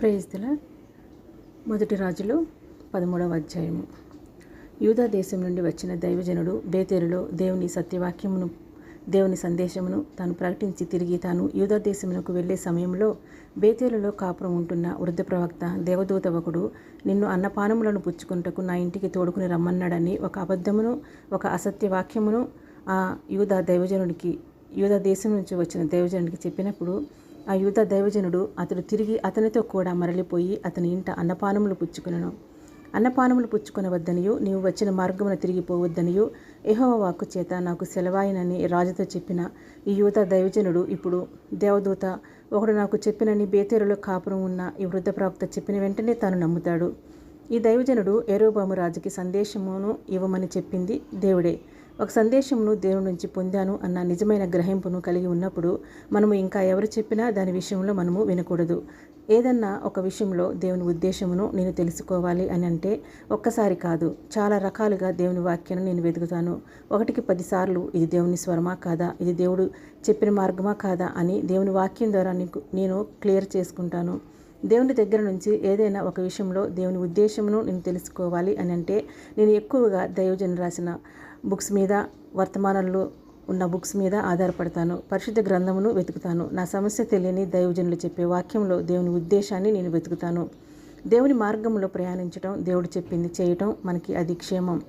ప్రేయిస్తుల మొదటి రాజులు పదమూడవ అధ్యాయము. యూదా దేశం నుండి వచ్చిన దైవజనుడు బేతేరులో దేవుని సత్యవాక్యమును దేవుని సందేశమును తాను ప్రకటించి తిరిగి తాను యూదా దేశమునకు వెళ్ళే సమయంలో బేతేలులో కాపురం ఉంటున్న వృద్ధ ప్రవక్త దేవదూత ఒకడు నిన్ను అన్నపానములను పుచ్చుకుంటకు నా ఇంటికి తోడుకుని రమ్మన్నాడని ఒక అబద్ధమును ఒక అసత్య వాక్యమును ఆ యూదా దైవజనుడికి యూదా దేశం నుంచి వచ్చిన దైవజనుడికి చెప్పినప్పుడు ఆ యువత దైవజనుడు అతడు తిరిగి అతనితో కూడా మరలిపోయి అతని ఇంట అన్నపానములు పుచ్చుకునను. అన్నపానములు పుచ్చుకొనవద్దనియు నీవు వచ్చిన మార్గమున తిరిగిపోవద్దనియు యెహోవా వాక్కు చేత నాకు సెలవాయినని రాజుతో చెప్పిన ఈ యూత దైవజనుడు ఇప్పుడు దేవదూత ఒకడు నాకు చెప్పినని బేతేరులో కాపురం ఉన్న ఈ వృద్ధ ప్రవక్త చెప్పిన వెంటనే తాను నమ్ముతాడు. ఈ దైవజనుడు ఏరోబాము రాజుకి సందేశమును ఇవ్వమని చెప్పింది దేవుడే. ఒక సందేశమును దేవుడి నుంచి పొందాను అన్న నిజమైన గ్రహింపును కలిగి ఉన్నప్పుడు మనము ఇంకా ఎవరు చెప్పినా దాని విషయంలో మనము వినకూడదు. ఏదన్నా ఒక విషయంలో దేవుని ఉద్దేశమును నేను తెలుసుకోవాలి అని అంటే ఒక్కసారి కాదు చాలా రకాలుగా దేవుని వాక్యాన్ని నేను వెతుకుతాను. ఒకటికి పదిసార్లు ఇది దేవుని స్వరమా కాదా ఇది దేవుడు చెప్పిన మార్గమా కాదా అని దేవుని వాక్యం ద్వారా నీకు నేను క్లియర్ చేసుకుంటాను. దేవుని దగ్గర నుంచి ఏదైనా ఒక విషయంలో దేవుని ఉద్దేశమును నేను తెలుసుకోవాలి అని అంటే నేను ఎక్కువగా దైవజన రాసిన బుక్స్ మీద వర్తమానంలో ఉన్న బుక్స్ మీద ఆధారపడతాను. పరిశుద్ధ గ్రంథమును వెతుకుతాను. నా సమస్య తెలియని దైవజనులు చెప్పే వాక్యంలో దేవుని ఉద్దేశాన్ని నేను వెతుకుతాను. దేవుని మార్గంలో ప్రయాణించడం దేవుడు చెప్పింది చేయటం మనకి అది క్షేమం.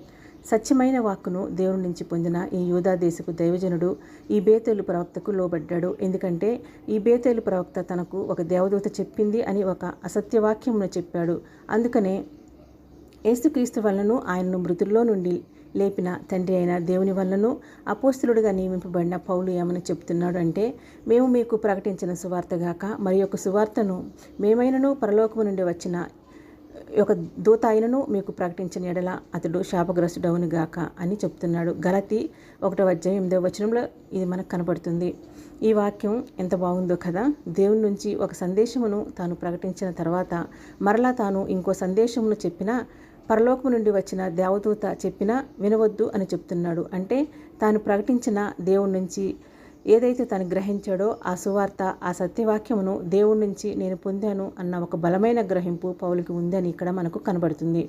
సత్యమైన వాక్కును దేవుని నుంచి పొందిన ఈ యూదా దేశపు దైవజనుడు ఈ బేతేలు ప్రవక్తకు లోబడ్డాడు. ఎందుకంటే ఈ బేతేలు ప్రవక్త తనకు ఒక దేవదూత చెప్పింది అని ఒక అసత్యవాక్యమును చెప్పాడు. అందుకనే ఏసుక్రీస్తు వలనను ఆయనను మృతుల్లో నుండి లేపిన తండ్రి అయిన దేవుని వల్లనూ అపోస్తులుడిగా నియమింపబడిన పౌలు ఏమని చెప్తున్నాడు అంటే మేము మీకు ప్రకటించిన సువార్తగాక మరి యొక్క సువార్తను మేమైనను పరలోకము నుండి వచ్చిన ఒక దూత అయినను మీకు ప్రకటించిన ఎడల అతడు శాపగ్రస్తుడవును గాక అని చెప్తున్నాడు. గలతి ఒకటో అధ్యాయం ఎనిమిదో వచనంలో ఇది మనకు కనబడుతుంది ఈ వాక్యం ఎంత బాగుందో కదా! దేవుని నుంచి ఒక సందేశమును తాను ప్రకటించిన తర్వాత మరలా తాను ఇంకో సందేశమును చెప్పినా పరలోకము నుండి వచ్చిన దేవదూత చెప్పినా వినవద్దు అని చెప్తున్నాడు. అంటే తాను ప్రకటించిన దేవుడి నుంచి ఏదైతే తను గ్రహించాడో ఆ సువార్త ఆ సత్యవాక్యమును దేవుడి నుంచి నేను పొందాను అన్న ఒక బలమైన గ్రహింపు పౌలికి ఉందని ఇక్కడ మనకు కనబడుతుంది.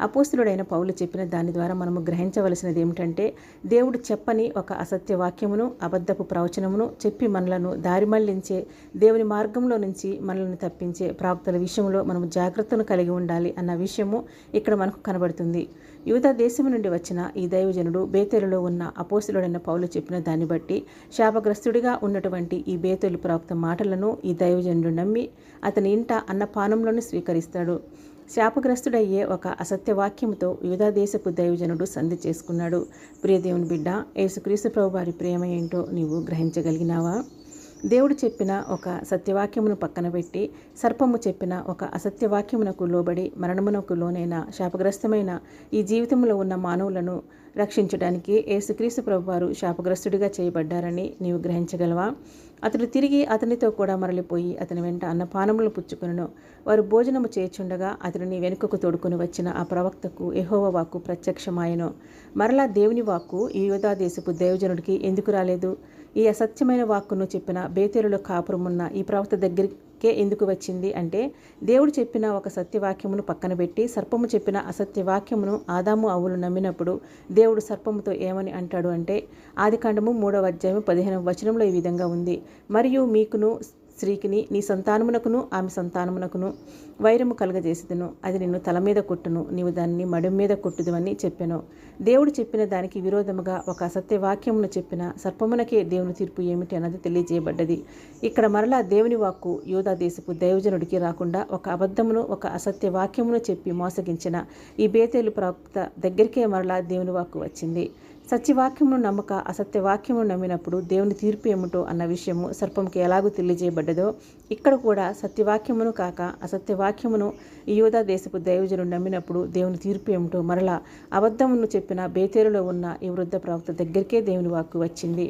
అపోస్తులుడైన పౌలు చెప్పిన దాని ద్వారా మనము గ్రహించవలసినది ఏమిటంటే దేవుడు చెప్పని ఒక అసత్య వాక్యమును అబద్ధపు ప్రవచనమును చెప్పి మనలను దారి మళ్ళించే దేవుని మార్గంలో నుంచి మనల్ని తప్పించే ప్రాప్తుల విషయంలో మనము జాగ్రత్తను కలిగి ఉండాలి అన్న విషయము ఇక్కడ మనకు కనబడుతుంది. యువత దేశం నుండి వచ్చిన ఈ దైవజనుడు బేతేలులో ఉన్న అపోసులుడైన పౌలు చెప్పిన దాన్ని బట్టి శాపగ్రస్తుడిగా ఉన్నటువంటి ఈ బేతేలు ప్రవక్త మాటలను ఈ దైవజనుడు నమ్మి అతని ఇంట అన్నపానంలోనే స్వీకరిస్తాడు. శాపగ్రస్తుడయ్యే ఒక అసత్యవాక్యముతో యూదాదేశపు దైవజనుడు సంధి చేసుకున్నాడు. ప్రియదేవుని బిడ్డ యేసుక్రీస్తు ప్రభు వారి ప్రేమ ఏంటో నీవు గ్రహించగలిగినావా? దేవుడు చెప్పిన ఒక సత్యవాక్యమును పక్కన పెట్టి సర్పము చెప్పిన ఒక అసత్యవాక్యమునకు లోబడి మరణమునకు లోనైన శాపగ్రస్తమైన ఈ జీవితంలో ఉన్న మానవులను రక్షించడానికి యేసుక్రీస్తు ప్రభువారు శాపగ్రస్తుడిగా చేయబడ్డారని నీవు గ్రహించగలవా? అతడు తిరిగి అతనితో కూడా మరలిపోయి అతని వెంట అన్నపానములు పుచ్చుకును వారు భోజనము చేర్చుండగా అతడిని వెనుకకు తోడుకొని వచ్చిన ఆ ప్రవక్తకు ఎహోవ వాక్కు ప్రత్యక్షమాయను. మరలా దేవుని వాక్కు ఈ యోధా దేశపు దేవజనుడికి ఎందుకు రాలేదు? ఈ అసత్యమైన వాక్కును చెప్పిన బేతేరులో కాపురమున్న ఈ ప్రవక్త దగ్గరికి కే ఎందుకు వచ్చింది అంటే దేవుడు చెప్పిన ఒక సత్యవాక్యమును పక్కన పెట్టి సర్పము చెప్పిన అసత్యవాక్యమును ఆదాము అవులు నమ్మినప్పుడు దేవుడు సర్పముతో ఏమని అంటాడు అంటే ఆదికాండము మూడవ అధ్యాయం పదిహేనవ వచనంలో ఈ విధంగా ఉంది. మరియు మీకును స్త్రీకిని నీ సంతానమునకును ఆమె సంతానమునకును వైరము కలగజేసేదను అది నిన్ను తల మీద కొట్టును నీవు దాన్ని మడి మీద కొట్టుదువని చెప్పాను. దేవుడు చెప్పిన దానికి విరోధముగా ఒక అసత్య వాక్యమును చెప్పిన సర్పమునకే దేవుని తీర్పు ఏమిటి అన్నది తెలియజేయబడ్డది. ఇక్కడ మరలా దేవుని వాక్కు యోధా దేశపు దైవజనుడికి రాకుండా ఒక అబద్ధమును ఒక అసత్య వాక్యమును చెప్పి మోసగించిన ఈ బేతేలు ప్రవక్త దగ్గరికే మరలా దేవుని వాక్కు వచ్చింది. సత్యవాక్యమును నమ్మక అసత్యవాక్యమును నమ్మినప్పుడు దేవుని తీర్పు ఏమిటో అన్న విషయము సర్పంకి ఎలాగూ తెలియజేయబడ్డదో ఇక్కడ కూడా సత్యవాక్యమును కాక అసత్యవాక్యమును యోధా దేశపు దైవజను నమ్మినప్పుడు దేవుని తీర్పు ఏమిటో మరలా అబద్ధమును చెప్పిన బేతేరులో ఉన్న ఈ వృద్ధ ప్రవక్త దగ్గరికే దేవుని వాక్కు వచ్చింది.